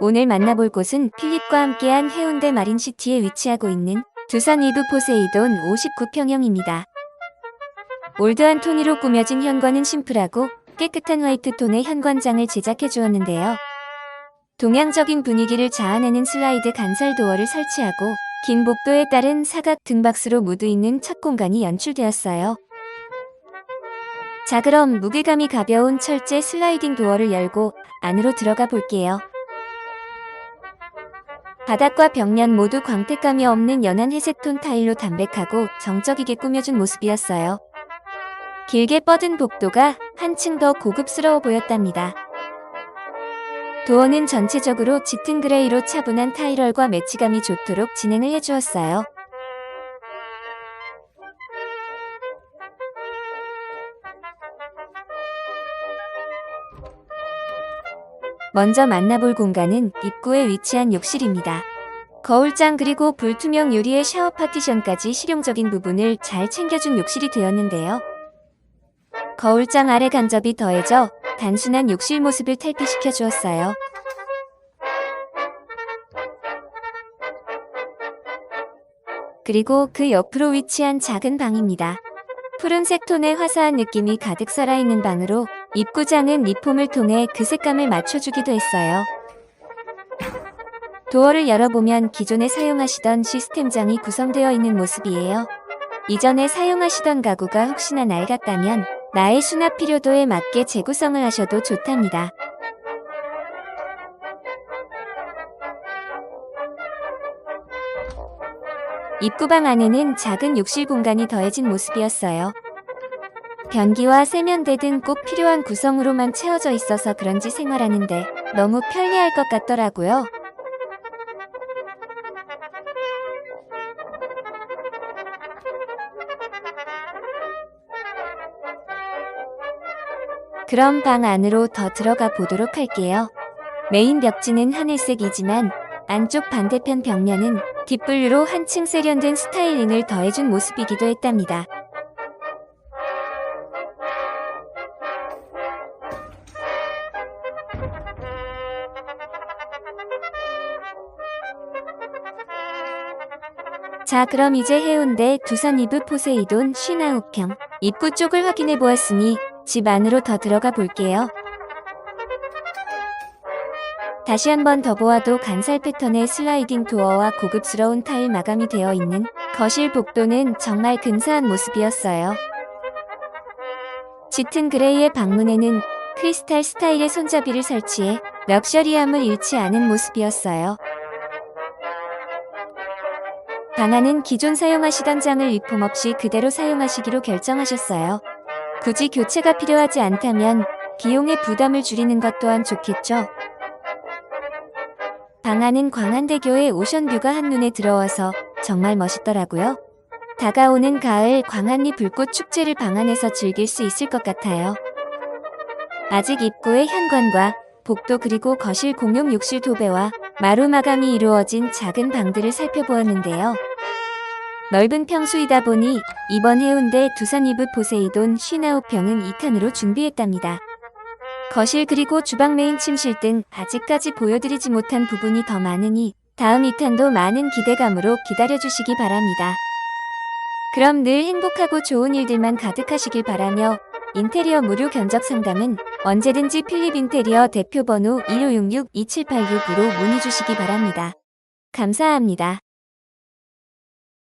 오늘 만나볼 곳은 필립과 함께한 해운대 마린시티에 위치하고 있는 두산 이브 포세이돈 59평형입니다. 올드한 토니로 꾸며진 현관은 심플하고 깨끗한 화이트 톤의 현관장을 제작해 주었는데요. 동양적인 분위기를 자아내는 슬라이드 간살 도어를 설치하고 긴 복도에 따른 사각 등박스로 무드 있는 첫 공간이 연출되었어요. 자 그럼 무게감이 가벼운 철제 슬라이딩 도어를 열고 안으로 들어가 볼게요. 바닥과 벽면 모두 광택감이 없는 연한 회색톤 타일로 담백하고 정적이게 꾸며준 모습이었어요. 길게 뻗은 복도가 한층 더 고급스러워 보였답니다. 도어는 전체적으로 짙은 그레이로 차분한 타일월과 매치감이 좋도록 진행을 해주었어요. 먼저 만나볼 공간은 입구에 위치한 욕실입니다. 거울장 그리고 불투명 유리의 샤워 파티션까지 실용적인 부분을 잘 챙겨준 욕실이 되었는데요. 거울장 아래 간접이 더해져 단순한 욕실 모습을 탈피시켜 주었어요. 그리고 그 옆으로 위치한 작은 방입니다. 푸른색 톤의 화사한 느낌이 가득 살아있는 방으로 입구장은 리폼을 통해 그 색감을 맞춰주기도 했어요. 도어를 열어보면 기존에 사용하시던 시스템장이 구성되어 있는 모습이에요. 이전에 사용하시던 가구가 혹시나 낡았다면 나의 수납 필요도에 맞게 재구성을 하셔도 좋답니다. 입구방 안에는 작은 욕실 공간이 더해진 모습이었어요. 변기와 세면대 등 꼭 필요한 구성으로만 채워져 있어서 그런지 생활하는데 너무 편리할 것 같더라고요. 그럼 방 안으로 더 들어가 보도록 할게요. 메인 벽지는 하늘색이지만 안쪽 반대편 벽면은 딥블루로 한층 세련된 스타일링을 더해준 모습이기도 했답니다. 자 그럼 이제 해운대 두산 이브 포세이돈 59평 입구 쪽을 확인해 보았으니 집 안으로 더 들어가 볼게요. 다시 한번 더 보아도 간살 패턴의 슬라이딩 도어와 고급스러운 타일 마감이 되어 있는 거실 복도는 정말 근사한 모습이었어요. 짙은 그레이의 방문에는 크리스탈 스타일의 손잡이를 설치해 럭셔리함을 잃지 않은 모습이었어요. 방 안은 기존 사용하시던 장을 리폼 없이 그대로 사용하시기로 결정하셨어요. 굳이 교체가 필요하지 않다면 비용의 부담을 줄이는 것 또한 좋겠죠. 방 안은 광안대교의 오션뷰가 한눈에 들어와서 정말 멋있더라고요. 다가오는 가을 광안리 불꽃 축제를 방 안에서 즐길 수 있을 것 같아요. 아직 입구의 현관과 복도 그리고 거실 공용 욕실 도배와 마루 마감이 이루어진 작은 방들을 살펴보았는데요. 넓은 평수이다 보니 이번 해운대 두산 이브 포세이돈 59평은 2탄으로 준비했답니다. 거실 그리고 주방 메인 침실 등 아직까지 보여드리지 못한 부분이 더 많으니 다음 2탄도 많은 기대감으로 기다려주시기 바랍니다. 그럼 늘 행복하고 좋은 일들만 가득하시길 바라며 인테리어 무료 견적 상담은 언제든지 필립 인테리어 대표 번호 1566-2786으로 문의 주시기 바랍니다. 감사합니다.